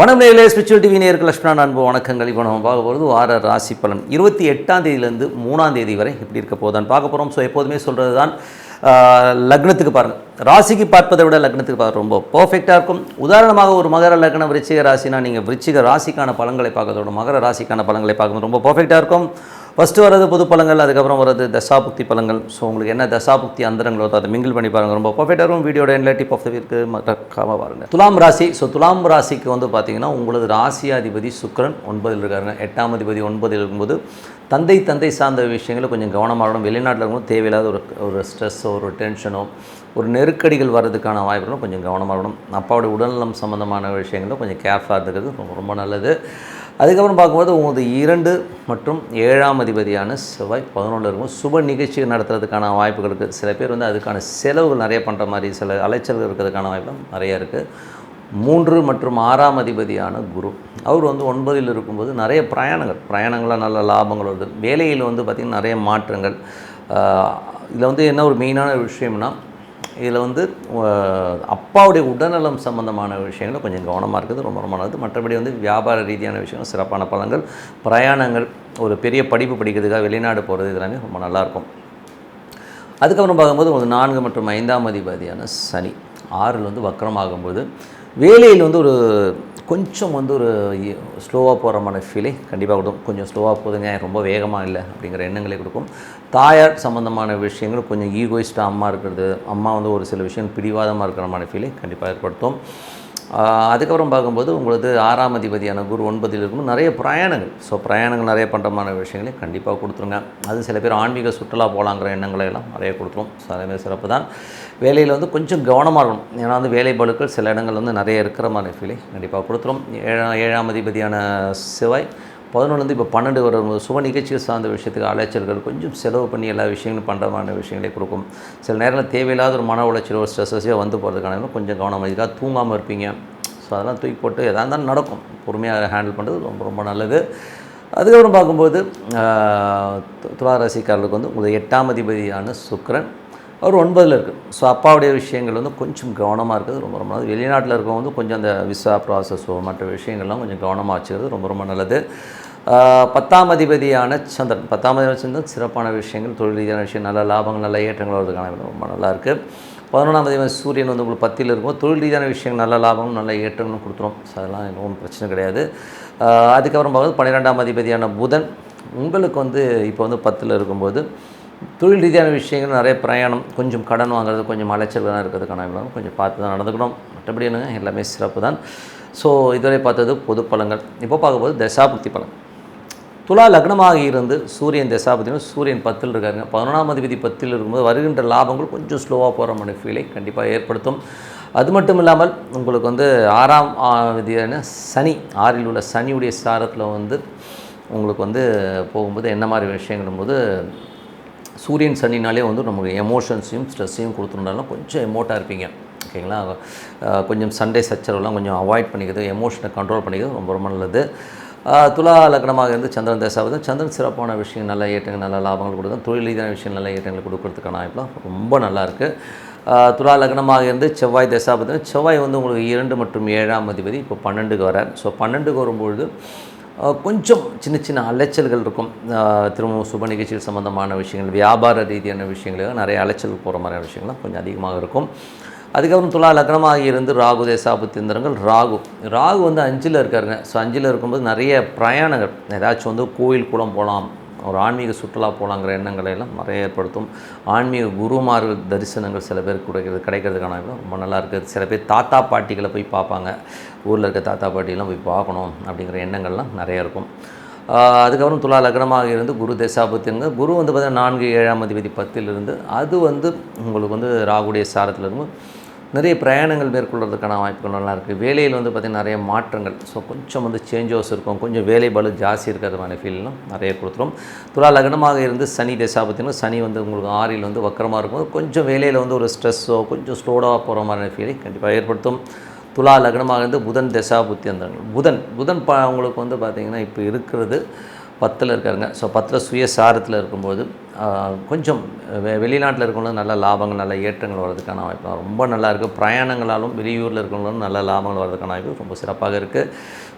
வனநிலையில் நேரிலே spiritual TV நேருக்கு லட்சுமணா அன்பு வணக்கங்கள். இப்போ நம்ம பார்க்க போகிறது வார ராசி பலன். இருபத்தி எட்டாம் தேதியிலேருந்து மூணாம் தேதி வரை இப்படி இருக்க போதான் பார்க்க போகிறோம் ஸோ எப்போதுமே சொல்கிறது தான் லக்னத்துக்கு பாருங்கள் ராசிக்கு பார்ப்பதை விட லக்னத்துக்கு பார்க்க ரொம்ப பர்ஃபெக்டாக இருக்கும். உதாரணமாக ஒரு மகர லக்னம் விருச்சிக ராசினா நீங்கள் விருச்சிக ராசிக்கான பலன்களை பார்க்கறதோட மகர ராசிக்கான பலன்களை பார்க்கும்போது ரொம்ப பர்ஃபெக்டாக இருக்கும். ஃபஸ்ட்டு வர்றது புது பழங்கள் அதுக்கப்புறம் வர்றது தசாபுக்தி பழங்கள். ஸோ உங்களுக்கு என்ன தசாபுக்தி அந்தரங்களோ அதை மிங்கிள் பண்ணி பாருங்கள் ரொம்ப பர்ஃபெக்டாக இருக்கும். வீடியோட என்ல டிப் ஆஃப் த வீக்கு மறக்காமல் பாருங்கள் துலாம் ராசி. ஸோ துலாம் ராசிக்கு வந்து பார்த்தீங்கன்னா உங்களது ராசியாதிபதி சுக்ரன் ஒன்பதில் இருக்காருங்க. எட்டாம் அதிபதி ஒன்பதில் இருக்கும்போது தந்தை தந்தை சார்ந்த விஷயங்களை கொஞ்சம் கவனமாக இருக்கணும். வெளிநாட்டில் இருக்கணும் தேவையில்லாத ஒரு ஒரு ஸ்ட்ரெஸ்ஸோ ஒரு டென்ஷனோ ஒரு நெருக்கடிகள் வர்றதுக்கான வாய்ப்புகளும் கொஞ்சம் கவனமாக இருக்கணும். அப்பாவுடைய உடல்நலம் சம்மந்தமான விஷயங்களும் கொஞ்சம் கேர்ஃபுல்லாக இருக்கிறது ரொம்ப ரொம்ப நல்லது. அதுக்கப்புறம் பார்க்கும்போது உங்களது இரண்டு மற்றும் ஏழாம் அதிபதியான செவ்வாய் பதினொன்று இருக்கும். சுப நிகழ்ச்சிகள் நடத்துறதுக்கான வாய்ப்புகள் இருக்குது சில பேர் வந்து அதுக்கான செலவுகள் நிறைய பண்ணுற மாதிரி சில அலைச்சல்கள் இருக்கிறதுக்கான வாய்ப்புகள் நிறைய இருக்குது மூன்று மற்றும் ஆறாம் அதிபதியான குரு அவர் வந்து ஒன்பதில் இருக்கும்போது நிறைய பிரயாணங்கள் பிரயாணங்களாக நல்ல லாபங்கள் வருது. வேலையில் வந்து பார்த்திங்கன்னா நிறைய மாற்றங்கள். இதில் வந்து என்ன ஒரு மெயினான விஷயம்னா இதில் வந்து அப்பாவுடைய உடல்நலம் சம்பந்தமான விஷயங்கள் கொஞ்சம் கவனமாக இருக்குது ரொம்ப ரொம்ப நல்லது. மற்றபடி வந்து வியாபார ரீதியான விஷயங்கள் சிறப்பான பலன்கள் பிரயாணங்கள் ஒரு பெரிய படிப்பு படிக்கிறதுக்காக வெளிநாடு போகிறது இதெல்லாமே ரொம்ப நல்லாயிருக்கும். அதுக்கப்புறம் பார்க்கும்போது ஒரு நான்கு மற்றும் ஐந்தாம் அதிபதியான சனி ஆறில் வந்து வக்கரமாகும்போது வேலையில் வந்து ஒரு கொஞ்சம் வந்து ஒரு ஸ்லோவாக போகிற மாதிரி ஃபீலிங் கண்டிப்பாக கொடுக்கும். கொஞ்சம் ஸ்லோவாக போதுங்க ரொம்ப வேகமாக இல்லை அப்படிங்கிற எண்ணங்களை கொடுக்கும். தாயார் சம்மந்தமான விஷயங்கள் கொஞ்சம் ஈகோயிஸ்டாக அம்மா இருக்கிறது அம்மா வந்து ஒரு சில விஷயம் பிடிவாதமாக மாதிரி ஃபீலிங் கண்டிப்பாக ஏற்படுத்தும். அதுக்கப்புறம் பார்க்கும்போது உங்களுக்கு ஆறாம் அதிபதியான குரு ஒன்பதில் இருக்கும் நிறைய பிரயாணங்கள். ஸோ பிரயாணங்கள் நிறைய பண்ணுறமான விஷயங்களை கண்டிப்பாக கொடுத்துருங்க. அது சில பேர் ஆன்மீக சுற்றுலா போகலாங்கிற எண்ணங்களை எல்லாம் நிறைய கொடுத்துரும். ஸோ அதே மாதிரி சிறப்பு தான். வேலையில் வந்து கொஞ்சம் கவனமாக இருக்கணும். ஏன்னா வந்து வேலை பளுக்கள் சில இடங்கள் வந்து நிறைய இருக்கிற மாதிரி ஃபீலை கண்டிப்பாக கொடுத்துரும். ஏழாம் ஏழாம் அதிபதியான செவ்வாய் பதினொன்றுலேருந்து இப்போ பன்னெண்டு வரும்போது சுப நிகழ்ச்சிகள் சார்ந்த விஷயத்துக்கு அலைச்சல்கள் கொஞ்சம் செலவு பண்ணி எல்லா விஷயங்களும் பண்ணுறமான விஷயங்களே கொடுக்கும். சில நேரத்தில் தேவையில்லாத ஒரு மன உளைச்சல் ஒரு ஸ்ட்ரெஸ்ஸஸே வந்து போகிறதுக்கான கொஞ்சம் கவனம் இதுக்காக தூங்காமல் இருப்பீங்க. ஸோ அதெல்லாம் தூக்கி போட்டு எதாக இருந்தாலும் நடக்கும். பொறுமையாக ஹேண்டில் பண்ணுறது ரொம்ப ரொம்ப நல்லது. அதுக்கப்புறம் பார்க்கும்போது துளாராசிக்காரர்களுக்கு து- வந்து உங்களுக்கு எட்டாம் அதிபதியான சுக்ரன் அவர் ஒன்பதில் இருக்குது ஸோ அப்பாவுடைய விஷயங்கள் வந்து கொஞ்சம் கவனமாக இருக்கிறது ரொம்ப ரொம்ப நல்லது. வெளிநாட்டில் இருக்கவங்க வந்து கொஞ்சம் அந்த விசா ப்ராசஸோ மற்ற விஷயங்கள்லாம் கொஞ்சம் கவனமாக வச்சுக்கிறது ரொம்ப ரொம்ப நல்லது. பத்தாம் அதிபதியான சந்திரன். பத்தாம் அதிபதியான சந்திரன் சிறப்பான விஷயங்கள் தொழில் ரீதியான விஷயம் நல்ல லாபங்கள் நல்ல ஏற்றங்கள் வர்றதுக்கான ரொம்ப நல்லாயிருக்கு. பதினொன்றாம் அதிபதி சூரியன் வந்து உங்களுக்கு பத்தில் இருக்கும். தொழில் ரீதியான விஷயங்கள் நல்ல லாபமும் நல்ல ஏற்றங்களும் கொடுத்துரும். ஸோ அதெல்லாம் ஒன்றும் பிரச்சனை கிடையாது. அதுக்கப்புறம் பார்க்கும்போது பன்னிரெண்டாம் அதிபதியான புதன். உங்களுக்கு வந்து இப்போ வந்து பத்தில் இருக்கும்போது தொழில் ரீதியான விஷயங்கள் நிறைய பிரயாணம் கொஞ்சம் கடன் வாங்குறது கொஞ்சம் அலைச்சல்களாக இருக்கிறதுக்கான கொஞ்சம் பார்த்து தான் நடந்துக்கணும். மற்றபடி என்னங்க? எல்லாமே சிறப்பு தான். ஸோ இதுவரை பார்த்தது பொது பழங்கள் இப்போ பார்க்கும்போது தசாபுக்தி பழம் துலா லக்னமாக இருந்து சூரியன் தசாபதியும் சூரியன் பத்தில் இருக்காருங்க. பதினொன்றாம் அதிபதி பத்தில் இருக்கும்போது வருகின்ற லாபங்கள் கொஞ்சம் ஸ்லோவாக போகிற மாதிரி ஃபீலை கண்டிப்பாக ஏற்படுத்தும். அது மட்டும் இல்லாமல் உங்களுக்கு வந்து ஆறாம் விதியான சனி. ஆறில் உள்ள சனியுடைய சாரத்தில் வந்து உங்களுக்கு வந்து போகும்போது என்ன மாதிரி விஷயங்களும் போது சூரியன் சனினாலே வந்து நமக்கு எமோஷன்ஸையும் ஸ்ட்ரெஸ்ஸையும் கொடுத்துருந்தாலும் கொஞ்சம் எமோட்டாக இருப்பீங்க. ஓகேங்களா கொஞ்சம் சண்டே சச்சரவுலாம் கொஞ்சம் அவாய்ட் பண்ணிக்கிறது எமோஷனை கண்ட்ரோல் பண்ணிக்கிறது ரொம்ப ரொம்ப நல்லது. துலா லக்னமாக இருந்து சந்திரன் தேசாவது சந்திரன் சிறப்பான விஷயம் நல்ல ஏற்றங்கள் நல்ல லாபங்கள் கொடுக்கும் தொழில் ரீதியான விஷயம் நல்ல ஏற்றங்கள் கொடுக்கறதுக்கான வாய்ப்புலாம் ரொம்ப நல்லா இருக்குது துலா லக்னமாக இருந்து செவ்வாய் தசாபதி. செவ்வாய் வந்து உங்களுக்கு இரண்டு மற்றும் ஏழாம் அதிபதி இப்போ பன்னெண்டுக்கு வரார். ஸோ பன்னெண்டுக்கு வரும்பொழுது கொஞ்சம் சின்ன சின்ன அலைச்சல்கள் இருக்கும். திரும்பவும் சுப நிகழ்ச்சிகள் சம்மந்தமான விஷயங்கள் வியாபார ரீதியான விஷயங்களுக்கு நிறைய அலைச்சல் போகிற மாதிரியான விஷயங்கள்லாம் கொஞ்சம் அதிகமாக இருக்கும். அதுக்கப்புறம் துலா லக்னமாக இருந்து ராகு தேசாபத்திந்திரங்கள் ராகு. ராகு வந்து அஞ்சில் இருக்காருங்க. ஸோ அஞ்சில் இருக்கும்போது நிறைய பிரயாணங்கள். ஏதாச்சும் வந்து கோயில் குளம் போகலாம் ஒரு ஆன்மீக சுற்றுலா போகலாங்கிற எண்ணங்களை எல்லாம் நிறைய ஏற்படுத்தும். ஆன்மீக குருமார்கள் தரிசனங்கள் சில பேர் கிடைக்கிறது கிடைக்கிறதுக்கான ரொம்ப நல்லா இருக்குது. சில பேர் தாத்தா பாட்டிகளை போய் பார்ப்பாங்க. ஊரில் இருக்க தாத்தா பாட்டிலாம் போய் பார்க்கணும் அப்படிங்கிற எண்ணங்கள்லாம் நிறைய இருக்கும். அதுக்கப்புறம் துலா லக்னமாக இருந்து குரு தசாபத்திங்க குரு வந்து பார்த்திங்கன்னா நான்கு ஏழாம் அதிபதி பத்தில் இருந்து அது வந்து உங்களுக்கு வந்து ராகுடைய சாரத்தில் இருக்கும் நிறைய பிரயாணங்கள் மேற்கொள்றதுக்கான வாய்ப்புகள் நல்லா இருக்குது வேலையில் வந்து பார்த்திங்கன்னா நிறைய மாற்றங்கள். ஸோ கொஞ்சம் வந்து சேஞ்சஸ் இருக்கும். கொஞ்சம் வேலை பலு ஜாஸ்தி இருக்கிறதுமான ஃபீல்லாம் நிறைய கொடுத்துரும். துலா லக்னமாக இருந்து சனி தசாபத்தினா சனி வந்து உங்களுக்கு ஆறில் வந்து வக்கரமாக இருக்கும் கொஞ்சம் வேலையில் வந்து ஒரு ஸ்ட்ரெஸ்ஸோ கொஞ்சம் ஸ்லோடாக போகிற மாதிரியான ஃபீலை கண்டிப்பாக ஏற்படுத்தும். துலா லக்னமாக இருந்து புதன் தசா புத்தி அந்த புதன் புதன் ப உங்களுக்கு வந்து பார்த்திங்கன்னா இப்போ இருக்கிறது பத்தில் இருக்காருங்க. ஸோ பத்தில் சுயசாரத்தில் இருக்கும்போது கொஞ்சம் வெ வெளிநாட்டில் இருக்கவங்களும் நல்ல லாபங்கள் நல்ல ஏற்றங்கள் வர்றதுக்கான வாய்ப்பு. ரொம்ப நல்லா இருக்குது பிரயாணங்களாலும் வெளியூரில் இருக்கவங்களும் நல்ல லாபங்கள் வர்றதுக்கான வாய்ப்பு ரொம்ப சிறப்பாக இருக்குது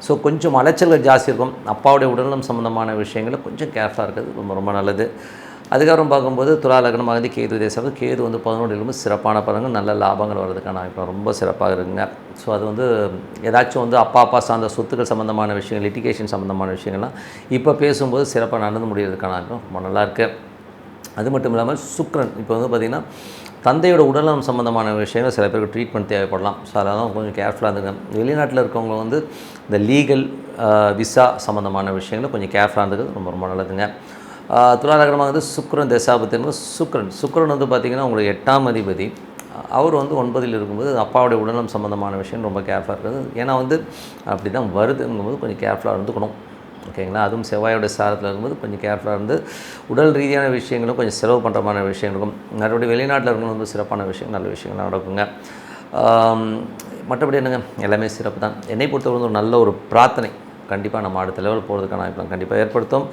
ஸோ கொஞ்சம் அலைச்சல்கள் ஜாஸ்தி இருக்கும். அப்பாவுடைய உடல்நலம் சம்மந்தமான விஷயங்களில் கொஞ்சம் கேர்ஃபுல்லாக இருக்கிறது ரொம்ப ரொம்ப நல்லது. அதுக்கப்புறம் பார்க்கும்போது துலா லக்னமாக வந்து கேது தேசம். கேது வந்து பதினொன்றிலும் சிறப்பான பலன்கள் நல்ல லாபங்கள் வர்றதுக்கான வாய்ப்பு ரொம்ப சிறப்பாக இருக்குங்க. ஸோ அது வந்து ஏதாச்சும் வந்து அப்பா அப்பா சார்ந்த சொத்துக்கள் சம்மந்தமான விஷயங்கள் லிட்டிகேஷன் சம்மந்தமான விஷயங்கள்லாம் இப்போ பேசும்போது சிறப்பாக நடந்து முடியறதுக்கான வாய்ப்பு ரொம்ப நல்லாயிருக்கு அது மட்டும் இல்லாமல் சுக்ரன் இப்போ வந்து பார்த்திங்கன்னா தந்தையோட உடல்நலம் சம்மந்தமான விஷயங்கள் சில பேருக்கு ட்ரீட்மெண்ட் தேவைப்படலாம். ஸோ அதெல்லாம் கொஞ்சம் கேர்ஃபுல்லாக இருந்துங்க வெளிநாட்டில் இருக்கவங்க வந்து இந்த லீகல் விசா சம்மந்தமான விஷயங்களை கொஞ்சம் கேர்ஃபுல்லாக இருந்தது ரொம்ப ரொம்ப நல்லதுங்க. ஆஹ் வந்து சுக்ரன் தசாபத்தின் சுக்ரன் சுக்ரன் வந்து பார்த்திங்கன்னா உங்களுக்கு எட்டாம் அதிபதி. அவர் வந்து ஒன்பதில் இருக்கும்போது அப்பாவுடைய உடல்நலம் சம்மந்தமான விஷயம் ரொம்ப கேர்ஃபுல்லாக இருக்குது ஏன்னா வந்து அப்படி தான் வருதுங்கும்போது கொஞ்சம் கேர்ஃபுல்லாக இருந்துக்கணும். ஓகேங்களா? அதுவும் செவ்வாயோட சாரத்தில் இருக்கும்போது கொஞ்சம் கேர்ஃபுல்லாக இருந்து உடல் ரீதியான விஷயங்களும் கொஞ்சம் செலவு பண்ணுறமான விஷயம் இருக்கும். மறுபடியும் வெளிநாட்டில் இருக்கணும் வந்து சிறப்பான விஷயம் நல்ல விஷயங்கள்லாம் நடக்குங்க. மற்றபடி என்னங்க? எல்லாமே சிறப்பு தான் என்னை பொறுத்தவரை ஒரு நல்ல ஒரு பிரார்த்தனை. கண்டிப்பாக நம்ம அடுத்த லெவல் போகிறதுக்கான வாய்ப்பு கண்டிப்பாக ஏற்படுத்தும்.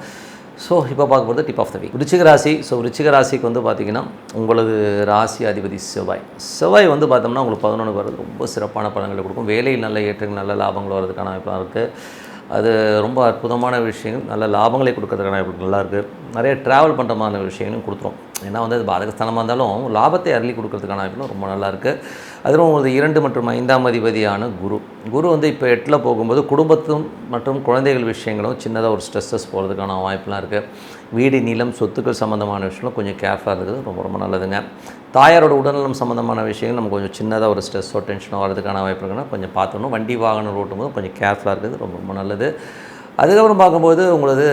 ஸோ இப்போ பார்க்க போகிறது டிப் ஆஃப் த வீக் ருச்சிக ராசி ஸோ ருச்சிக ராசிக்கு வந்து பார்த்திங்கன்னா உங்களது ராசி அதிபதி செவ்வாய். செவ்வாய் வந்து பார்த்தோம்னா உங்களுக்கு பதினொன்று வர்றது ரொம்ப சிறப்பான பலன்களை கொடுக்கும். வேலையில் நல்ல ஏற்றங்கள் நல்ல லாபங்கள் வர்றதுக்கான வாய்ப்பாக இருக்குது அது ரொம்ப அற்புதமான விஷயங்கள் நல்ல லாபங்களை கொடுக்கறதுக்கான நல்லாயிருக்கு நல்லா இருக்குது நிறைய ட்ராவல் பண்ணுறமான விஷயங்களும் கொடுத்துரும். ஏன்னா வந்து அது பாதகஸ்தானமாக இருந்தாலும் லாபத்தை அள்ளி கொடுக்கறதுக்கான வாய்ப்புகளும் ரொம்ப நல்லா இருக்குது அதிலும் உங்களுக்கு இரண்டு மற்றும் ஐந்தாம் அதிபதியான குரு. குரு வந்து இப்போ எட்டில் போகும்போது குடும்பத்தும் மற்றும் குழந்தைகள் விஷயங்களும் சின்னதாக ஒரு ஸ்ட்ரெஸ்ஸஸ் போகிறதுக்கான வாய்ப்புலாம் இருக்குது வீடு நிலம் சொத்துக்கள் சம்மந்தமான விஷயங்களும் கொஞ்சம் கேர்ஃபுல்லாக இருக்கிறது ரொம்ப ரொம்ப நல்லதுங்க. தாயாரோட உடல்நலம் சம்மந்தமான விஷயங்கள் நம்ம கொஞ்சம் சின்னதாக ஒரு ஸ்ட்ரெஸ்ஸோ டென்ஷனோ வரதுக்கான வாய்ப்பு இருக்குன்னா கொஞ்சம் பார்த்துக்கணும். வண்டி வாகனம் ஓட்டும் போது கொஞ்சம் கேர்ஃபுல்லாக இருக்கிறது ரொம்ப ரொம்ப நல்லது. அதுக்கப்புறம் பார்க்கும்போது உங்களது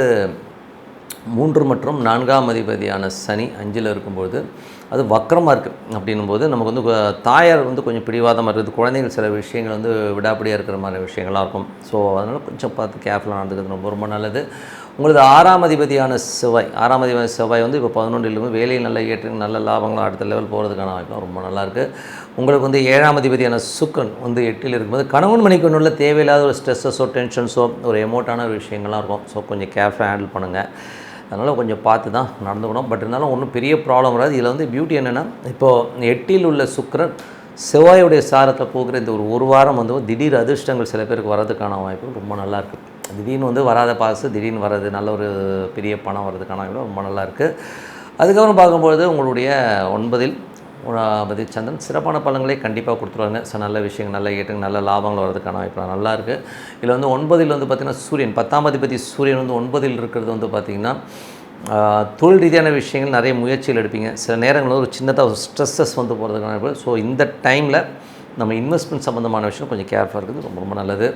மூன்று மற்றும் நான்காம் அதிபதியான சனி அஞ்சில் இருக்கும்போது அது வக்கரமாக இருக்குது அப்படின்னும்போது நமக்கு வந்து தாயார் வந்து கொஞ்சம் பிடிவாதமாக இருக்குது. குழந்தைகள் சில விஷயங்கள் வந்து விடாப்படியாக இருக்கிற மாதிரி விஷயங்களாக இருக்கும். ஸோ அதனால் கொஞ்சம் பார்த்து கேர்ஃபுல்லாக நடந்துக்கிறது ரொம்ப ரொம்ப நல்லது. உங்களது ஆறாம் அதிபதியான செவ்வாய் ஆறாம் அதிபதி செவ்வாய் வந்து இப்போ பதினொன்றிலிருந்து வேலையை நல்ல ஏற்று நல்ல லாபங்களும் அடுத்த லெவல் போகிறதுக்கான வாய்ப்பு ரொம்ப நல்லாயிருக்கு உங்களுக்கு வந்து ஏழாம் அதிபதியான சுக்கன் வந்து எட்டில் இருக்கும்போது கணவன் மணிக்கு ஒன்றும் தேவையில்லாத ஒரு ஸ்ட்ரெஸ்ஸஸோ டென்ஷன்ஸோ ஒரு எமோட்டான விஷயங்கள்லாம் இருக்கும். ஸோ கொஞ்சம் கேர்ஃபுல்லாக ஹேண்டில் பண்ணுங்கள் அதனால் கொஞ்சம் பார்த்து தான் நடந்துக்கணும். பட் இருந்தாலும் ஒன்றும் பெரிய ப்ராப்ளம் வராது. இதில் வந்து பியூட்டி என்னென்னா இப்போது எட்டில் உள்ள சுக்கரன் செவ்வாயுடைய சாரத்தில் போகிற இந்த ஒரு ஒரு வாரம் வந்து திடீர் அதிர்ஷ்டங்கள் சில பேருக்கு வர்றதுக்கான வாய்ப்பு ரொம்ப நல்லா இருக்குது திடீர்னு வந்து வராத பாசு திடீர்னு வர்றது நல்ல ஒரு பெரிய பணம் வர்றதுக்கான வாய்ப்பு ரொம்ப நல்லா இருக்குது அதுக்கப்புறம் பார்க்கும்பொழுது உங்களுடைய ஒன்பதில் பதி சந்திரன் சிறப்பான பலன்களை கண்டிப்பாக கொடுத்துருவாங்க ஸோ நல்ல விஷயங்கள் நல்ல ஏற்றுங்க நல்ல லாபங்கள் வர்றதுக்கான வாய்ப்பு நல்லா இருக்குது இதில் வந்து ஒன்பதில் வந்து பார்த்திங்கன்னா சூரியன் பத்தாம் அதிபதி சூரியன் வந்து ஒன்பதில் இருக்கிறது வந்து பார்த்திங்கன்னா தொழில் ரீதியான விஷயங்கள் நிறைய முயற்சிகள் எடுப்பீங்க. சில நேரங்களில் ஒரு சின்னதாக ஒரு ஸ்ட்ரெஸ்ஸஸ் வந்து போகிறதுக்கான வாய்ப்பு. ஸோ இந்த டைமில் நம்ம இன்வெஸ்ட்மெண்ட் சம்மந்தமான விஷயம் கொஞ்சம் கேர்ஃபுல்லாக இருக்குது ரொம்ப ரொம்ப நல்லது.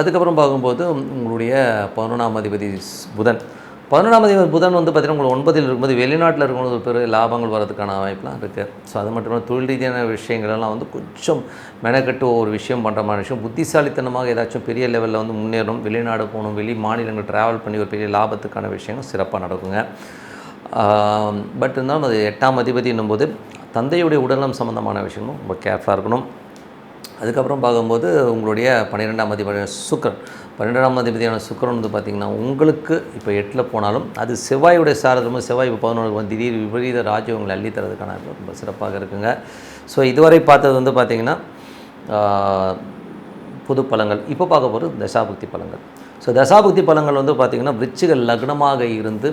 அதுக்கப்புறம் பார்க்கும்போது உங்களுடைய பதினொன்றாம் அதிபதி புதன். பதினொன்றாம் தேதி புதன் வந்து பார்த்திங்கன்னா உங்களுக்கு ஒன்பதில் இருக்கும்போது வெளிநாட்டில் இருக்கும்போது ஒரு பெரிய லாபங்கள் வரதுக்கான வாய்ப்புலாம் இருக்குது ஸோ அது மட்டும் இல்லாமல் தொழில் ரீதியான விஷயங்கள்லாம் வந்து கொஞ்சம் மெனக்கட்டு ஒரு விஷயம் பண்ணுற மாதிரி விஷயம். புத்திசாலித்தனமாக ஏதாச்சும் பெரிய லெவலில் வந்து முன்னேறணும் வெளிநாடு போகணும் வெளி மாநிலங்கள் ட்ராவல் பண்ணி ஒரு பெரிய லாபத்துக்கான விஷயங்கள் சிறப்பாக நடக்குங்க. பட் இருந்தாலும் அது எட்டாம் அதிபதி என்னும்போது தந்தையுடைய உடல்நலம் சம்மந்தமான விஷயமும் ரொம்ப கேர்ஃபுல்லாக இருக்கணும். அதுக்கப்புறம் பார்க்கும்போது உங்களுடைய பன்னிரெண்டாம் அதிபதி சுக்கரன். பன்னெண்டாம் அதிபதியான சுக்கரன் வந்து பார்த்திங்கன்னா உங்களுக்கு இப்போ எட்டில் போனாலும் அது செவ்வாயுடைய சாரதமும் செவ்வாய் இப்போ பதினொன்று வந்து திடீர் விபரீத ராஜ்யங்களை அள்ளித்தரதுக்கான ரொம்ப சிறப்பாக இருக்குங்க. ஸோ இதுவரை பார்த்தது வந்து பார்த்திங்கன்னா புது பழங்கள். இப்போ பார்க்க போகிறது தசாபக்தி பழங்கள். ஸோ தசாபக்தி பழங்கள் வந்து பார்த்திங்கன்னா விருச்சிக லக்னமாக இருந்து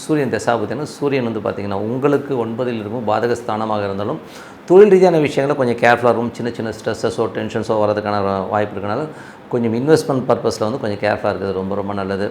சூரியன் தசாபக்தினா சூரியன் வந்து பார்த்திங்கன்னா உங்களுக்கு ஒன்பதில் இருக்கும் பாதகஸ்தானமாக இருந்தாலும் தொழில் ரீதியான விஷயங்களை கொஞ்சம் கேர்ஃபுல்லாக இருக்கும். சின்ன சின்ன ஸ்ட்ரெஸ்ஸஸோ டென்ஷன்ஸோ வரதுக்கான வாய்ப்பு இருக்கனால கொஞ்சம் இன்வெஸ்ட்மெண்ட் பர்பஸில் வந்து கொஞ்சம் கேர்ஃபுல்லாக இருக்கிறது ரொம்ப ரொம்ப நல்லது.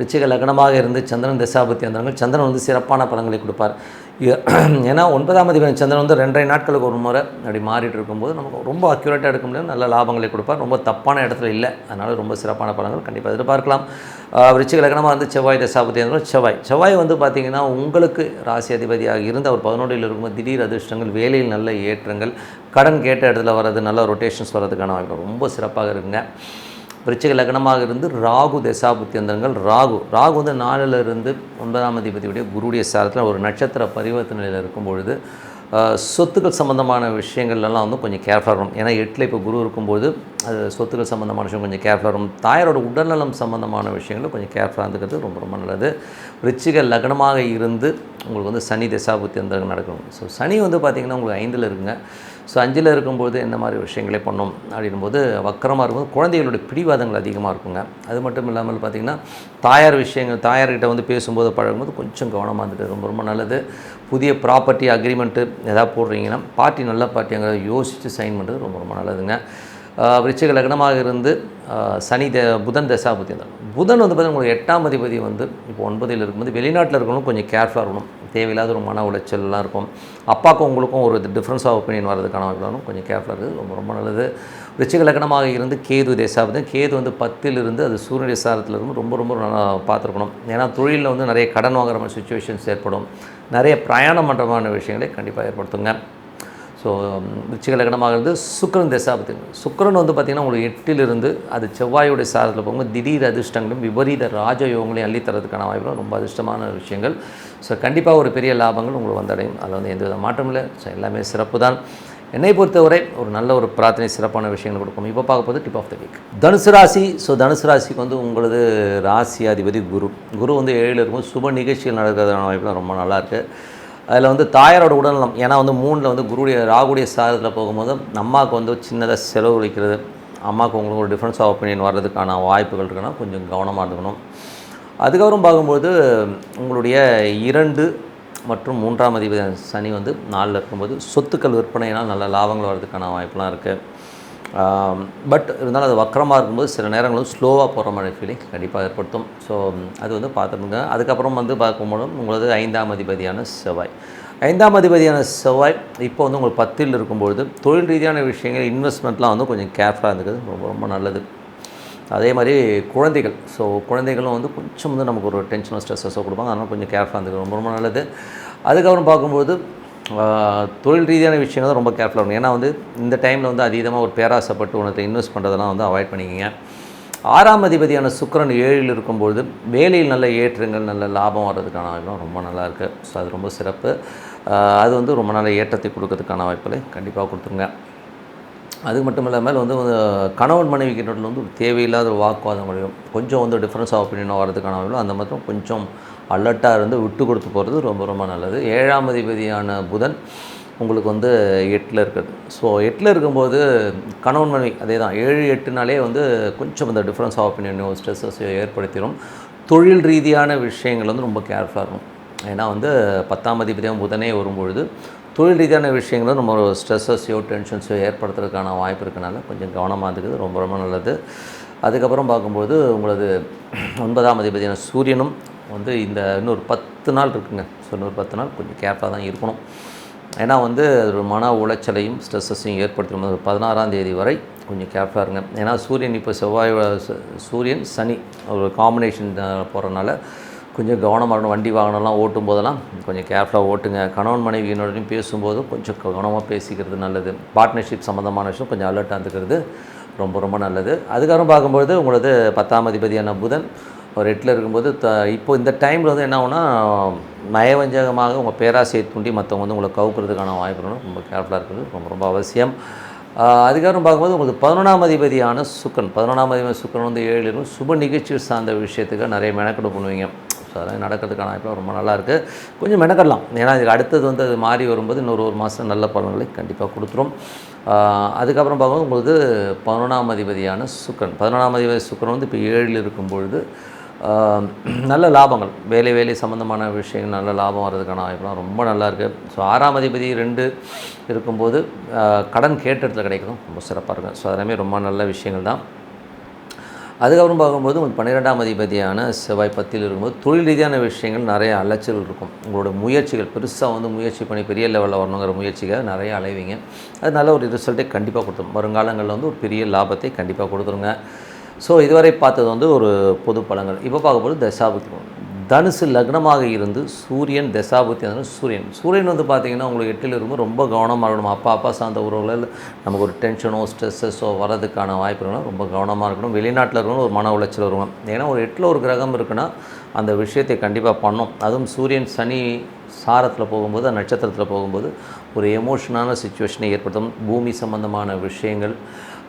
ரிச்சிக லக்னமாக இருந்து சந்திரன் தசாபத்தி வந்தவங்க சந்திரன் வந்து சிறப்பான பலன்களை கொடுப்பார். ஏன்னா ஒன்பதாம் அதிபதி சந்திரன் வந்து ரெண்டரை நாட்களுக்கு ஒரு முறை அப்படி மாறிட்டு இருக்கும்போது நமக்கு ரொம்ப அக்யூரேட்டாக எடுக்க முடியும் நல்ல லாபங்களை கொடுப்பார். ரொம்ப தப்பான இடத்துல இல்லை. அதனால் ரொம்ப சிறப்பான பலன்கள் கண்டிப்பாக எதிர்பார்க்கலாம். ஆஹ் விருச்சிக லக்னமாக வந்து செவ்வாய் தசாபதி இருந்தாலும் செவ்வாய். செவ்வாய் வந்து பார்த்திங்கன்னா உங்களுக்கு ராசி அதிபதியாக இருந்து அவர் பதினொன்றில் இருக்கும்போது திடீர் அதிர்ஷ்டங்கள் வேலையில் நல்ல ஏற்றங்கள் கடன் கேட்ட இடத்துல வர்றது நல்ல ரொட்டேஷன்ஸ் வர்றதுக்கான வாய்ப்பு ரொம்ப சிறப்பாக இருக்குங்க. விருச்சிக லக்னமாக இருந்து ராகு தசாபுத்தியந்தரங்கள் ராகு ராகு வந்து நாலிலிருந்து ஒன்பதாம் அதிபதியுடைய குருடைய சாரத்தில் ஒரு நட்சத்திர பரிவர்த்தனையில் இருக்கும் பொழுது சொத்துக்கள் சம்மந்தமான விஷயங்கள்லாம் வந்து கொஞ்சம் கேர்ஃபுல்லாக இருக்கும் ஏன்னா எட்டில் இப்போ குரு இருக்கும்போது அது சொத்துக்கள் சம்மந்தமான விஷயம் கொஞ்சம் கேர்ஃபுல்லாக இருக்கும் தாயாரோட உடல்நலம் சம்மந்தமான விஷயங்களும் கொஞ்சம் கேர்ஃபுல்லாக இருந்துக்கிறது ரொம்ப ரொம்ப நல்லது. ரிச்சிக லக்னமாக இருந்து உங்களுக்கு வந்து சனி தசாபுத்தி அந்த நடக்கணும். ஸோ சனி வந்து பார்த்திங்கன்னா உங்களுக்கு ஐந்தில் இருக்குங்க. ஸோ அஞ்சில் இருக்கும்போது என்ன மாதிரி விஷயங்களே பண்ணோம் அப்படின்போது வக்கரமாக இருக்கும். குழந்தைகளுடைய பிடிவாதங்கள் அதிகமாக இருக்குங்க. அது மட்டும் இல்லாமல் பார்த்திங்கன்னா தாயார் விஷயங்கள் தாயார்கிட்ட வந்து பேசும்போது பழகும்போது கொஞ்சம் கவனமாக இருந்துட்டு ரொம்ப ரொம்ப நல்லது. புதிய ப்ராப்பர்ட்டி அக்ரிமெண்ட்டு எதாவது போடுறீங்கன்னா பார்ட்டி நல்ல பார்ட்டி அங்கே யோசித்து சைன் பண்ணுறது ரொம்ப ரொம்ப நல்லதுங்க. விருச்சிக லக்னமாக இருந்து சனி த புதன் தசாபதி தான் புதன் வந்து பார்த்தீங்கன்னா உங்களுக்கு எட்டாம் அதிபதி வந்து இப்போ ஒன்பதில் இருக்கும்போது வெளிநாட்டில் இருக்கணும் கொஞ்சம் கேர்ஃபுல்லாக இருக்கணும். தேவையில்லாத ஒரு மன உளைச்சல்லாம் இருக்கும். அப்பாவுக்கும் உங்களுக்கும் ஒரு டிஃப்ரென்ஸ் ஆஃப் ஒப்பீனியன் வர்றதுக்கான வாய்ப்பு கொஞ்சம் கேர்ஃபுல்லாக இருக்குது ரொம்ப ரொம்ப நல்லது. விருச்சிக லக்னமாக இருந்து கேது தேசாபதி. கேது வந்து பத்தில் இருந்து அது சூரியனுடைய சாரத்திலிருந்து ரொம்ப ரொம்ப நல்லா பார்த்துருக்கணும். ஏன்னா தொழிலில் வந்து நிறைய கடன் வாங்குற மாதிரி சுச்சுவேஷன்ஸ் ஏற்படும். நிறைய பிரயாணம் பண்ணுறமான விஷயங்களை கண்டிப்பாக ஏற்படுத்துங்க. ஸோ um, விருச்சிக இருந்து இருந்து சுக்கிரன் தசாபதி. சுக்கரன் வந்து பார்த்திங்கன்னா உங்களுக்கு எட்டிலிருந்து அது செவ்வாயுடைய சாரத்தில் போகும்போது திடீர் அதிர்ஷ்டங்களும் விபரீத ராஜயோகங்களையும் அள்ளித்தரதுக்கான வாய்ப்புகள் ரொம்ப அதிர்ஷ்டமான விஷயங்கள். ஸோ கண்டிப்பாக ஒரு பெரிய லாபங்கள் உங்களுக்கு வந்தடையும். அதில் வந்து எந்த வித மாற்றம் இல்லை. ஸோ எல்லாமே சிறப்பு தான் என்னை பொறுத்தவரை ஒரு நல்ல ஒரு பிரார்த்தனை சிறப்பான விஷயங்கள் கொடுக்கும். இப்போ பார்க்க போது டிப் ஆஃப் த வீக் தனுசு ராசி. ஸோ தனுசு ராசிக்கு வந்து உங்களது ராசி அதிபதி குரு. குரு வந்து ஏழில் இருக்கும் சுப நிகழ்ச்சிகள் நடக்கிறதான வாய்ப்புலாம் ரொம்ப நல்லாயிருக்கு அதில் வந்து தாயாரோட உடல்நலம் ஏன்னா வந்து மூணில் வந்து குருடைய ராகுடைய சாரத்தில் போகும்போது அம்மாவுக்கு வந்து சின்னதாக செலவழிக்கிறது அம்மாவுக்கு உங்களுக்கு ஒரு டிஃப்ரென்ஸ் ஆஃப் ஒப்பீனியன் வர்றதுக்கான வாய்ப்புகள் இருக்குன்னா கொஞ்சம் கவனமாக இருந்துக்கணும் அதுக்கப்புறம் பார்க்கும்போது உங்களுடைய இரண்டு மற்றும் மூன்றாம் அதிபதி சனி வந்து நாளில் இருக்கும்போது சொத்துக்கள் விற்பனையினால் நல்ல லாபங்கள் வர்றதுக்கான வாய்ப்புலாம் இருக்குது பட் இருந்தாலும் அது வக்கரமாக இருக்கும்போது சில நேரங்களும் ஸ்லோவாக போகிற மாதிரி ஃபீலிங் கண்டிப்பாக ஏற்படுத்தும். ஸோ அது வந்து பார்த்துருங்க அதுக்கப்புறம் வந்து பார்க்கும்போது உங்களது ஐந்தாம் அதிபதியான செவ்வாய். ஐந்தாம் அதிபதியான செவ்வாய் இப்போ வந்து உங்களுக்கு பத்தில் இருக்கும்பொழுது தொழில் ரீதியான விஷயங்கள் இன்வெஸ்ட்மெண்ட்லாம் வந்து கொஞ்சம் கேர்ஃபுல்லாக இருந்துக்கிறது ரொம்ப ரொம்ப நல்லது. அதே மாதிரி குழந்தைகள். ஸோ குழந்தைகளும் வந்து கொஞ்சம் வந்து நமக்கு ஒரு டென்ஷனோ ஸ்ட்ரெஸ்ஸோ கொடுப்பாங்க. அதனால் கொஞ்சம் கேர்ஃபுல்லாக இருந்துக்கிறது ரொம்ப ரொம்ப நல்லது. அதுக்கப்புறம் பார்க்கும்போது தொழில் ரீதியான விஷயங்கள் தான் ரொம்ப கேர்ஃபுல்லாக இருக்கணும். ஏன்னா வந்து இந்த டைமில் வந்து அதிகமாக ஒரு பேராசைப்பட்டு உனக்கு இன்வெஸ்ட் பண்ணுறதெல்லாம் வந்து அவாய்ட் பண்ணிக்கிங்க. ஆறாம் அதிபதியான சுக்கரன் ஏழில் இருக்கும்பொழுது வேலையில் நல்ல ஏற்றங்கள் நல்ல லாபம் வர்றதுக்கான வாய்ப்புலாம் ரொம்ப நல்லா இருக்குது ஸோ அது ரொம்ப சிறப்பு. அது வந்து ரொம்ப நல்ல ஏற்றத்தை கொடுக்கறதுக்கான வாய்ப்புகளை கண்டிப்பாக கொடுத்துருங்க. அது மட்டும் இல்லாமல் வந்து கணவன் மனைவி கிட்ட வந்து ஒரு தேவையில்லாத ஒரு வாக்குவாதம் முடியும் கொஞ்சம் வந்து டிஃப்ரென்ஸ் ஆஃப் ஒப்பீனியன் வரதுக்கான வாய்ப்பு அந்த மாதிரி கொஞ்சம் அலர்ட்டாக இருந்து விட்டு கொடுத்து போகிறது ரொம்ப ரொம்ப நல்லது. ஏழாம் அதிபதியான புதன் உங்களுக்கு வந்து எட்டில் இருக்குது ஸோ எட்டில் இருக்கும்போது கணவன் மனைவி அதே தான் ஏழு எட்டுனாலே வந்து கொஞ்சம் இந்த டிஃப்ரென்ஸ் ஆஃப் ஒப்பீனியனோ ஸ்ட்ரெஸ்ஸஸோ ஏற்படுத்திடும் தொழில் ரீதியான விஷயங்கள் வந்து ரொம்ப கேர்ஃபுல்லாக இருக்கும் ஏன்னா வந்து பத்தாம் அதிபதியாக புதனே வரும்பொழுது தொழில் ரீதியான விஷயங்களும் நம்ம ஒரு ஸ்ட்ரெஸ்ஸஸையோ டென்ஷன்ஸோ ஏற்படுத்துறதுக்கான வாய்ப்பு இருக்கனால கொஞ்சம் கவனமாக இருக்குது ரொம்ப ரொம்ப நல்லது. அதுக்கப்புறம் பார்க்கும்போது உங்களது ஒன்பதாம் அதிபதியான சூரியனும் வந்து இந்த இன்னொரு பத்து நாள் இருக்குங்க. ஸோ இன்னொரு பத்து நாள் கொஞ்சம் கேர்ஃபுல்லாக தான் இருக்கணும். ஏன்னா வந்து ஒரு மன உளைச்சலையும் ஸ்ட்ரெஸ்ஸஸையும் ஏற்படுத்தும். போது பதினாறாம் தேதி வரை கொஞ்சம் கேர்ஃபுல்லாக இருங்க. ஏன்னா சூரியன் இப்போ செவ்வாய் சூரியன் சனி ஒரு காம்பினேஷன் போகிறனால கொஞ்சம் கவனமாக இருக்கணும். வண்டி வாகனம்லாம் ஓட்டும் போதெல்லாம் கொஞ்சம் கேர்ஃபுல்லாக ஓட்டுங்க. கணவன் மனைவியினோடையும் பேசும்போது கொஞ்சம் கவனமாக பேசிக்கிறது நல்லது. பார்ட்னர்ஷிப் சம்மந்தமான விஷயம் கொஞ்சம் அலர்ட்டாக இருந்துக்கிறது ரொம்ப ரொம்ப நல்லது. அதுக்கப்புறம் பார்க்கும்பொழுது உங்களது பத்தாம் அதிபதியான புதன் ஒரு எட்டில் இருக்கும்போது த இப்போ இந்த டைமில் வந்து என்ன ஆகுனா நயவஞ்சகமாக உங்கள் பேராசையை தூண்டி மற்றவங்க வந்து உங்களை கவுக்கிறதுக்கான வாய்ப்பு ரொம்ப கேர்ஃபுல்லாக இருக்குது ரொம்ப ரொம்ப அவசியம். அதுக்கப்புறம் பார்க்கும்போது உங்களுக்கு பதினொன்றாம் அதிபதியான சுக்கன் பதினொன்றாம் அதிபதி சுக்கன் வந்து ஏழு சுப நிகழ்ச்சிகள் சார்ந்த விஷயத்துக்கு நிறைய மெனக்கெடு பண்ணுவீங்க. ஸோ அதெல்லாம் நடக்கிறதுக்கான வாய்ப்பு ரொம்ப நல்லா இருக்குது கொஞ்சம் மெனக்கடலாம். ஏன்னா இதுக்கு அடுத்தது வந்து அது மாறி வரும்போது இன்னொரு ஒரு மாதம் நல்ல பலன்களை கண்டிப்பாக கொடுத்துரும். அதுக்கப்புறம் பார்க்கும்போது உங்களுக்கு பதினொன்றாம் அதிபதியான சுக்கரன். பதினொன்றாம் அதிபதி சுக்கரன் வந்து இப்போ ஏழில் இருக்கும் பொழுது நல்ல லாபங்கள் வேலை வேலை சம்மந்தமான விஷயங்கள் நல்ல லாபம் வர்றதுக்கான வாய்ப்புலாம் ரொம்ப நல்லா இருக்குது ஸோ ஆறாம் அதிபதி ரெண்டு இருக்கும்போது கடன் கேட்ட இடத்துல கிடைக்கிறதும் ரொம்ப சிறப்பாக இருக்கும். ஸோ அதெல்லாமே ரொம்ப நல்ல விஷயங்கள் தான். அதுக்கப்புறம் பார்க்கும்போது உங்களுக்கு பன்னிரெண்டாம் அதிபதியான செவ்வாய் பத்தில் இருக்கும்போது தொழில் ரீதியான விஷயங்கள் நிறைய அலைச்சல் இருக்கும். உங்களோட முயற்சிகள் பெருசாக வந்து முயற்சி பண்ணி பெரிய லெவலில் வரணுங்கிற முயற்சிகள் நிறைய அலைவீங்க. அது நல்ல ஒரு ரிசல்ட்டை கண்டிப்பாக கொடுத்துரும். வருங்காலங்களில் வந்து ஒரு பெரிய லாபத்தை கண்டிப்பாக கொடுத்துருங்க. ஸோ இதுவரை பார்த்தது வந்து ஒரு பொது பலங்கள் இப்போ பார்க்கும்போது தசாபுத்தி தனுசு லக்னமாக இருந்து சூரியன் தசாபுத்தி அந்த சூரியன். சூரியன் வந்து பார்த்திங்கன்னா உங்களுக்கு எட்டில் இருக்கும்போது ரொம்ப கவனமாக இருக்கணும். அப்பா அப்பா சார்ந்த உறவுகளில் நமக்கு ஒரு டென்ஷனோ ஸ்ட்ரெஸ்ஸஸோ வரதுக்கான வாய்ப்புகளும் ரொம்ப கவனமாக இருக்கணும். வெளிநாட்டில் இருக்கணும் ஒரு மன உளைச்சல் வருவோம் ஏன்னா ஒரு எட்டில் ஒரு கிரகம் இருக்குன்னா அந்த விஷயத்தை கண்டிப்பாக பண்ணும் அதுவும் சூரியன் சனி சாரத்தில் போகும்போது அந்த நட்சத்திரத்தில் போகும்போது ஒரு எமோஷனான சுச்சுவேஷனை ஏற்படுத்தும். பூமி சம்பந்தமான விஷயங்கள்.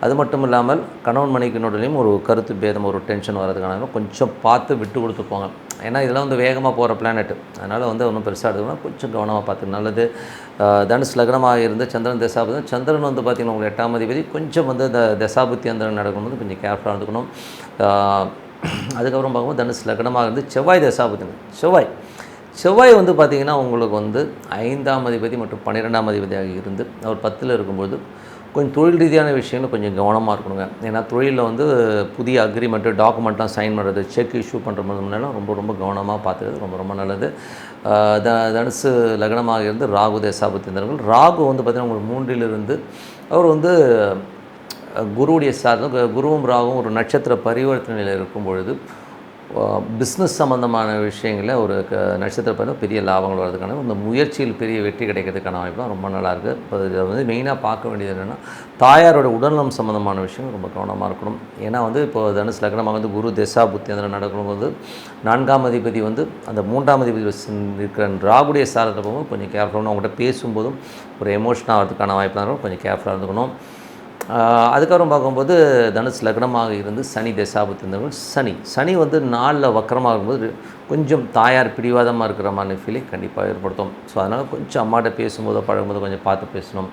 அது மட்டும் இல்லாமல் கணவன் மனைவிக்கினுடையும் ஒரு கருத்து பேதம் ஒரு டென்ஷன் வர்றதுக்கான கொஞ்சம் பார்த்து விட்டு கொடுத்து போங்க. ஏன்னா இதெல்லாம் வந்து வேகமாக போகிற பிளானெட் அதனால் வந்து ஒன்றும் பெருசாக எடுக்கணும் கொஞ்சம் கவனமாக பார்த்து நல்லது. தனுஷ் லக்னமாக இருந்து சந்திரன் தசாபதி சந்திரன் வந்து பார்த்திங்கன்னா உங்களுக்கு எட்டாம் அதிபதி. கொஞ்சம் வந்து இந்த தசாபுத்தி அந்த நடக்கணும் கொஞ்சம் கேர்ஃபுல்லாக இருந்துக்கணும் அதுக்கப்புறம் பார்க்கும்போது தனுஷ் லக்னமாக இருந்து செவ்வாய் தசாபுத்தி செவ்வாய். செவ்வாய் வந்து பார்த்திங்கன்னா உங்களுக்கு வந்து ஐந்தாம் அதிபதி மற்றும் பன்னிரெண்டாம் அதிபதியாக இருந்து அவர் பத்தில் இருக்கும்போது கொஞ்சம் தொழில் ரீதியான விஷயங்கள் கொஞ்சம் கவனமாக இருக்கணுங்க. ஏன்னா தொழிலில் வந்து புதிய அக்ரிமெண்ட்டு டாக்குமெண்ட்லாம் சைன் பண்ணுறது செக் இஷ்யூ பண்ணுற முன்னெல்லாம் ரொம்ப ரொம்ப கவனமாக பார்த்துக்கிறது ரொம்ப ரொம்ப நல்லது. த தனுசு லக்னமாக இருந்து ராகு தேசாபத்தியந்தர்கள் ராகு வந்து பார்த்திங்கன்னா உங்களுக்கு மூன்றிலிருந்து அவர் வந்து குருவுடைய சாதம் குருவும் ராகும் ஒரு நட்சத்திர பரிவர்த்தனையில் இருக்கும் பொழுது பிஸ்னஸ் சம்மந்தமான விஷயங்களில் ஒரு க நட்சத்திர பயணம் பெரிய லாபங்கள் வர்றதுக்கான இந்த முயற்சியில் பெரிய வெற்றி கிடைக்கிறதுக்கான வாய்ப்புலாம் ரொம்ப நல்லாயிருக்கு. இப்போ இதில் வந்து மெயினாக பார்க்க வேண்டியது என்னென்னா தாயாரோட உடல்நலம் சம்மந்தமான விஷயங்கள் ரொம்ப கவனமாக இருக்கணும். ஏன்னா வந்து இப்போ தனுஷ் லக்னமாக வந்து குரு திசா புத்தி நடக்கும்போது நான்காம் அதிபதி வந்து அந்த மூன்றாம் அதிபதி இருக்கிற ராகுடைய சாரத்தை போகும்போது கொஞ்சம் கேர்ஃபுல்லாக அவங்கள்ட்ட பேசும்போதும் ஒரு எமோஷனாக ஆகிறதுக்கான வாய்ப்புலாம் இருக்கும். கொஞ்சம் கேர்ஃபுல்லாக இருந்துக்கணும். அதுக்கப்புறம் பார்க்கும்போது தனுஷ் லக்னமாக இருந்து சனி தசாபத்தி இருந்தவர்கள் சனி. சனி வந்து நாளில் வக்கரமாக இருக்கும்போது கொஞ்சம் தாயார் பிடிவாதமாக இருக்கிற மாதிரி ஃபீலிங் கண்டிப்பாக ஏற்படுத்தும். ஸோ அதனால் கொஞ்சம் அம்மாட்ட பேசும்போதோ பழகும்போது கொஞ்சம் பார்த்து பேசணும்.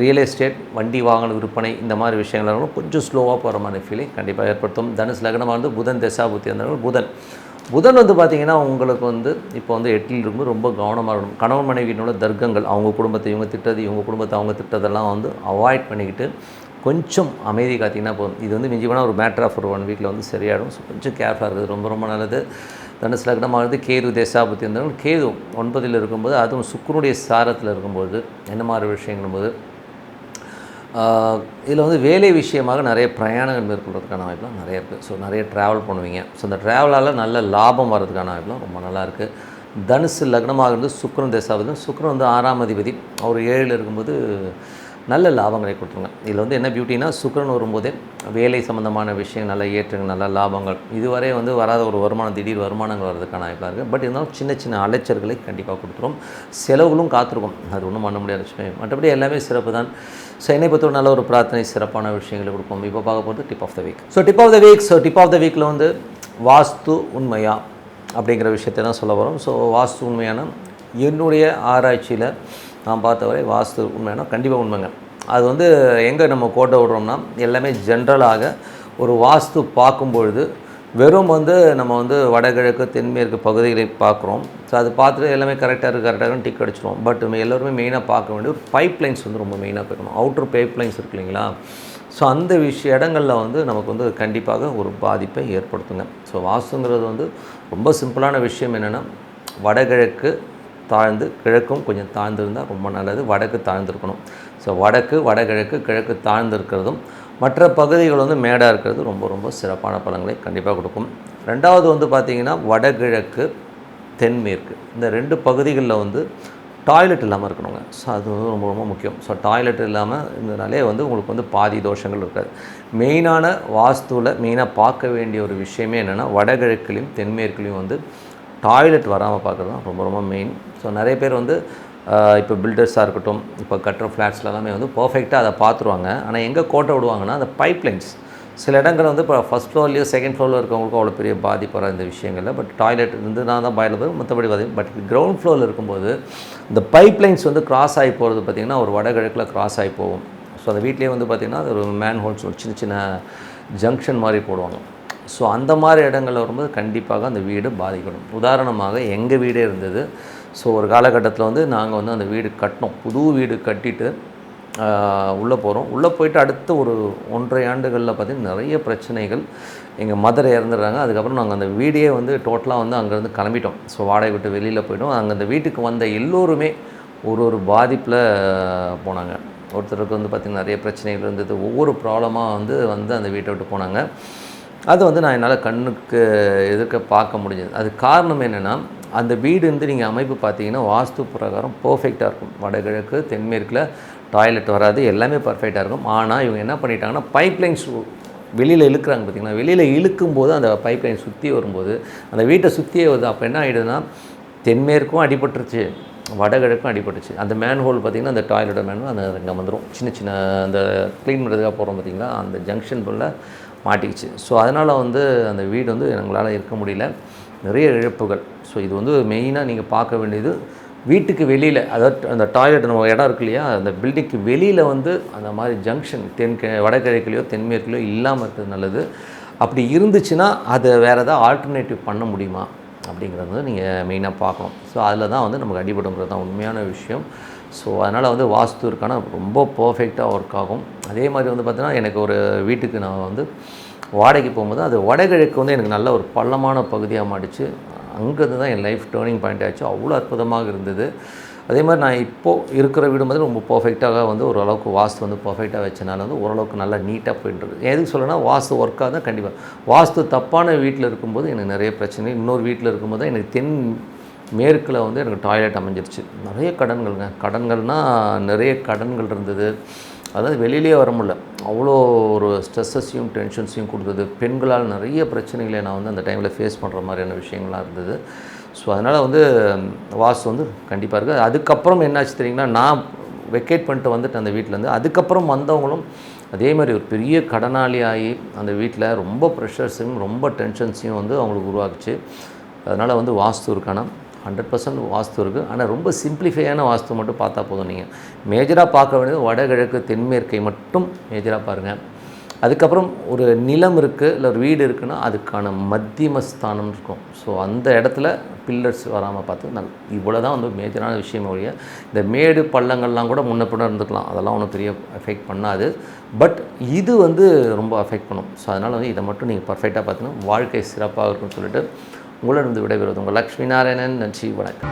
ரியல் எஸ்டேட் வண்டி வாகன விற்பனை இந்த மாதிரி விஷயங்கள் கொஞ்சம் ஸ்லோவாக போகிற மாதிரி ஃபீலிங் கண்டிப்பாக ஏற்படுத்தும். தனுஷ் லக்னமாக இருந்து புதன் தசாபுத்தி இருந்தவர்கள் புதன். புதன் வந்து பார்த்திங்கன்னா உங்களுக்கு வந்து இப்போ வந்து எட்டில் இருக்கும்போது ரொம்ப கவனமாக இருக்கணும். கணவன் மனைவியினோட தர்க்கங்கள் அவங்க குடும்பத்தை இவங்க திட்டது இவங்க குடும்பத்தை அவங்க திட்டதெல்லாம் வந்து அவாய்ட் பண்ணிக்கிட்டு கொஞ்சம் அமைதி காத்திங்கன்னா போதும். இது வந்து மிஞ்சி போனால் ஒரு மேட்டர் ஆஃப் ஒரு ஒன் வீக்கில் வந்து சரியாயிடும். ஸோ கொஞ்சம் கேர்ஃபுல்லாக இருக்குது ரொம்ப ரொம்ப நல்லது. தனுசு லக்னமானது கேது தேசாபத்தி இருந்தவங்க கேது ஒன்பதில் இருக்கும்போது அதுவும் சுக்கரனுடைய சாரத்தில் இருக்கும்போது என்ன மாதிரி விஷயங்கும் போது இதில் வந்து வேலை விஷயமாக நிறைய பிரயாணங்கள் மேற்கொள்றதுக்கான வாய்ப்புலாம் நிறைய இருக்குது ஸோ நிறைய ட்ராவல் பண்ணுவீங்க. ஸோ அந்த ட்ராவலால் நல்ல லாபம் வர்றதுக்கான வாய்ப்புலாம் ரொம்ப நல்லா இருக்குது தனுசு லக்னமாக இருந்து சுக்கரன் தேசாவது சுக்கரன் வந்து ஆறாம் அதிபதி. அவர் ஏழில் இருக்கும்போது நல்ல லாபங்களை கொடுத்துருங்க. இதில் வந்து என்ன பியூட்டினா சுக்கரன் வரும்போதே வேலை சம்மந்தமான விஷயம் நல்ல ஏற்றங்கள் நல்ல லாபங்கள். இதுவரை வந்து வராத ஒரு வருமானம் திடீர் வருமானங்கள் வர்றதுக்கான வாய்ப்பாக இருக்குது பட் இருந்தாலும் சின்ன சின்ன அலைச்சல்களை கண்டிப்பாக கொடுத்துரும். செலவுகளும் காத்திருக்கும். அது ஒன்றும் பண்ண முடியாத விஷயம் மற்றபடி எல்லாமே சிறப்பு தான் ஸோ என்னை பொறுத்தவரை நல்ல ஒரு பிரார்த்தனை சிறப்பான விஷயங்களை கொடுப்போம். இப்போ பார்க்க போகிறது tip of the week so tip of the week so tip of the வீக்கில் வந்து வாஸ்து உண்மையா அப்படிங்கிற விஷயத்தை தான் சொல்ல வரோம். ஸோ வாஸ்து உண்மையான என்னுடைய ஆராய்ச்சியில் நான் பார்த்தவரை வாஸ்து உண்மையான கண்டிப்பாக உண்மைங்க. அது வந்து எங்கே நம்ம கோட்டை விடுறோம்னா எல்லாமே ஜென்ரலாக ஒரு வாஸ்து பார்க்கும்பொழுது வெறும் வந்து நம்ம வந்து வடகிழக்கு தென்மேற்கு பகுதிகளை பார்க்குறோம். ஸோ அது பார்த்துட்டு எல்லாமே கரெக்டாக இருக்குது கரெக்டாக டிக் அடிச்சிடும் பட் எல்லாருமே மெயினாக பார்க்க வேண்டிய ஒரு பைப் லைன்ஸ் வந்து ரொம்ப மெயினாக பார்க்கணும். அவுட்டர் பைப் லைன்ஸ் இருக்கு இல்லைங்களா? ஸோ அந்த விஷய இடங்களில் வந்து நமக்கு வந்து கண்டிப்பாக ஒரு பாதிப்பை ஏற்படுத்துங்க. ஸோ வாஸ்துங்கிறது வந்து ரொம்ப சிம்பிளான விஷயம் என்னென்னா வடகிழக்கு தாழ்ந்து கிழக்கும் கொஞ்சம் தாழ்ந்திருந்தால் ரொம்ப நல்லது. வடக்கு தாழ்ந்திருக்கணும். ஸோ வடக்கு வடகிழக்கு கிழக்கு தாழ்ந்திருக்கிறதும் மற்ற பகுதிகள் வந்து மேடாக இருக்கிறது. ரொம்ப ரொம்ப சிறப்பான பலன்களை கண்டிப்பாக கொடுக்கும். ரெண்டாவது வந்து பார்த்திங்கன்னா வடகிழக்கு தென்மேற்கு. இந்த ரெண்டு பகுதிகளில் வந்து டாய்லெட் இல்லாமல் இருக்கணுங்க. ஸோ அது வந்து ரொம்ப ரொம்ப முக்கியம். ஸோ டாய்லெட் இல்லாமல் இருந்ததுனாலே வந்து உங்களுக்கு வந்து பாதி தோஷங்கள் இருக்காது. மெயினான வாஸ்துவில் மெயினாக பார்க்க வேண்டிய ஒரு விஷயமே என்னென்னா வடகிழக்குலையும் தென்மேற்குலையும் வந்து டாய்லெட் வராமல் பார்க்குறது தான் ரொம்ப ரொம்ப மெயின் ஸோ நிறைய பேர் வந்து இப்போ பில்டர்ஸாக இருக்கட்டும் இப்போ கட்டுற ஃப்ளாட்ஸ்ல எல்லாமே வந்து பர்ஃபெக்டாக அதை பார்த்துருவாங்க ஆனால் எங்கே கோட்டை விடுவாங்கன்னா அந்த பைப்லைன்ஸ் சில இடங்கள் வந்து இப்போ ஃபஸ்ட் ஃப்ளோர்லேயோ செகண்ட் ஃப்ளோரில் இருக்கவங்களுக்கும் அவ்வளோ பெரிய பாதிப்பு வர இந்த விஷயங்களில். பட் டாய்லெட் இருந்து நான் தான் பாயில் போய் மற்றபடி பார்த்து பட் கிரவுண்ட் ஃப்ளோரில் இருக்கும்போது இந்த பைப் லைன்ஸ் வந்து கிராஸ் ஆகி போகிறது பார்த்திங்கன்னா ஒரு வடகிழக்கில் கிராஸ் ஆகி போகும். ஸோ அந்த வீட்லேயே வந்து பார்த்திங்கன்னா அது ஒரு மேன் ஹோல்ஸ் ஒரு சின்ன சின்ன ஜங்ஷன் மாதிரி போடுவாங்க. ஸோ அந்த மாதிரி இடங்களில் வரும்போது கண்டிப்பாக அந்த வீடு பாதிக்கணும் உதாரணமாக எங்கள் வீடே இருந்தது. ஸோ ஒரு காலகட்டத்தில் வந்து நாங்கள் வந்து அந்த வீடு கட்டினோம். புது வீடு கட்டிட்டு உள்ளே போகிறோம் உள்ளே போயிட்டு அடுத்த ஒரு ஒன்றரை ஆண்டுகளில் பார்த்திங்கன்னா நிறைய பிரச்சனைகள் எங்கள் மதரை இறந்துடுறாங்க. அதுக்கப்புறம் நாங்கள் அந்த வீடே வந்து டோட்டலாக வந்து அங்கேருந்து கிளம்பிட்டோம். ஸோ வாடகை விட்டு வெளியில் போயிட்டோம். அங்கே அந்த வீட்டுக்கு வந்த எல்லோருமே ஒரு ஒரு பாதிப்பில் போனாங்க. ஒருத்தருக்கு வந்து பார்த்திங்கன்னா நிறைய பிரச்சனைகள் இருந்தது. ஒவ்வொரு ப்ராப்ளமாக வந்து வந்து அந்த வீட்டை விட்டு போனாங்க. அது வந்து நான் என்னால் கண்ணுக்கு எதிர்க்க பார்க்க முடிஞ்சது. அது காரணம் என்னென்னா அந்த வீடு வந்து நீங்கள் அமைப்பு பார்த்தீங்கன்னா வாஸ்து பிரகாரம் பர்ஃபெக்டாக இருக்கும். வடகிழக்கு தென்மேற்கில் டாய்லெட் வராது எல்லாமே பர்ஃபெக்டாக இருக்கும். ஆனால் இவங்க என்ன பண்ணிட்டாங்கன்னா பைப் வெளியில் இழுக்கிறாங்க பார்த்தீங்கன்னா வெளியில் இழுக்கும்போது அந்த பைப் லைன் சுற்றி வரும்போது அந்த வீட்டை சுற்றியே வருது. அப்போ என்ன ஆகிடுதுன்னா தென்மேற்கும் அடிபட்டுருச்சு வடகிழக்கும் அடிபட்டுச்சு அந்த மேன் ஹோல் பார்த்திங்கன்னா அந்த டாய்லெட் மேன் அந்த அங்கே வந்துடும் சின்ன சின்ன அந்த க்ளீன் பண்ணுறதுக்காக போகிறோம் பார்த்திங்கன்னா அந்த ஜங்ஷன் போல் மாட்டிக்கிச்சு. ஸோ அதனால் வந்து அந்த வீடு வந்து எங்களால் இருக்க முடியல. நிறைய இழப்புகள். ஸோ இது வந்து மெயினாக நீங்கள் பார்க்க வேண்டியது வீட்டுக்கு வெளியில் அதாவது அந்த டாய்லெட் நம்ம இடம் இருக்கு இல்லையா அந்த பில்டிங்க்கு வெளியில் வந்து அந்த மாதிரி ஜங்ஷன் தென் வடகிழக்குலையோ தென்மேற்குலையோ இல்லாமல் இருக்கிறது நல்லது. அப்படி இருந்துச்சுன்னா அதை வேறு ஏதாவது ஆல்டர்னேட்டிவ் பண்ண முடியுமா? அப்படிங்கிறது வந்து நீங்கள் மெயினாக பார்க்கணும். ஸோ அதில் தான் வந்து நமக்கு அடிபடுங்கிறது தான் உண்மையான விஷயம். ஸோ அதனால் வந்து வாஸ்து இருக்கான ரொம்ப பர்ஃபெக்டாக ஒர்க் ஆகும். அதே மாதிரி வந்து பார்த்தீங்கன்னா எனக்கு ஒரு வீட்டுக்கு நான் வந்து வாடகைக்கு போகும்போது அது வடகிழக்கு வந்து எனக்கு நல்ல ஒரு பள்ளமான பகுதியாக மாடிச்சு அங்கேருந்து தான் என் லைஃப் டேர்னிங் பாயிண்ட் ஆச்சு. அவ்வளோ அற்புதமாக இருந்தது. அதே மாதிரி நான் இப்போது இருக்கிற வீடு மாதிரி ரொம்ப பர்ஃபெக்டாக வந்து ஓரளவுக்கு வாஸ்து வந்து பர்ஃபெக்டாக வச்சனால வந்து ஓரளவுக்கு நல்லா நீட்டாக போயிட்டுருக்கு எதுக்கு சொல்லணும்னா வாஸ்து ஒர்க்காக தான் கண்டிப்பாக வாஸ்து தப்பான வீட்டில் இருக்கும்போது எனக்கு நிறைய பிரச்சனை இன்னொரு வீட்டில் இருக்கும்போது தான் எனக்கு தென் மேற்கில் வந்து எனக்கு டாய்லெட் அமைஞ்சிருச்சு. நிறைய கடன்கள்ங்க. கடன்கள்னால் நிறைய கடன்கள் இருந்தது. அதாவது வெளியிலே வர முடியல. அவ்வளோ ஒரு ஸ்ட்ரெஸ்ஸஸையும் டென்ஷன்ஸையும் கொடுத்தது. பெண்களால் நிறைய பிரச்சனைகளை நான் வந்து அந்த டைமில் ஃபேஸ் பண்ணுற மாதிரியான விஷயங்கள்லாம் இருந்தது. ஸோ அதனால் வந்து வாஸ்து வந்து கண்டிப்பாக இருக்குது அதுக்கப்புறம் என்னாச்சு தெரியுங்களா? நான் வெக்கேட் பண்ணிட்டு வந்துட்டு அந்த வீட்டிலேருந்து அதுக்கப்புறம் வந்தவங்களும் அதே மாதிரி ஒரு பெரிய கடனாளி ஆகி அந்த வீட்டில் ரொம்ப ப்ரெஷர்ஸையும் ரொம்ப டென்ஷன்ஸையும் வந்து அவங்களுக்கு உருவாக்குச்சு. அதனால் வந்து வாஸ்து இருக்கானா ஹண்ட்ரட் பர்சன்ட் வாஸ்து இருக்குது. ஆனால் ரொம்ப சிம்பிளிஃபையான வாஸ்து மட்டும் பார்த்தா போதும் நீங்கள். மேஜராக பார்க்க வேண்டியது வடகிழக்கு தென்மேற்கை மட்டும் மேஜராக பாருங்கள் அதுக்கப்புறம் ஒரு நிலம் இருக்குது இல்லை ஒரு வீடு இருக்குன்னா அதுக்கான மத்தியம ஸ்தானம் இருக்கும். ஸோ அந்த இடத்துல பில்லர்ஸ் வராமல் பார்த்து நல் இவ்வளோ தான் வந்து மேஜரான விஷயம் ஒழிய இந்த மேடு பள்ளங்கள்லாம் கூட முன்ன பின்ன இருந்துக்கலாம். அதெல்லாம் ஒன்றும் பெரிய எஃபெக்ட் பண்ணாது. பட் இது வந்து ரொம்ப அஃபெக்ட் பண்ணும். ஸோ அதனால் வந்து இதை மட்டும் நீங்கள் பர்ஃபெக்டாக பார்த்தீங்கன்னா வாழ்க்கை சிறப்பாக இருக்கும்னு சொல்லிட்டு உங்களிடம் விடைபெறுவது உங்கள் லக்ஷ்மி நாராயணன். நன்றி வணக்கம்.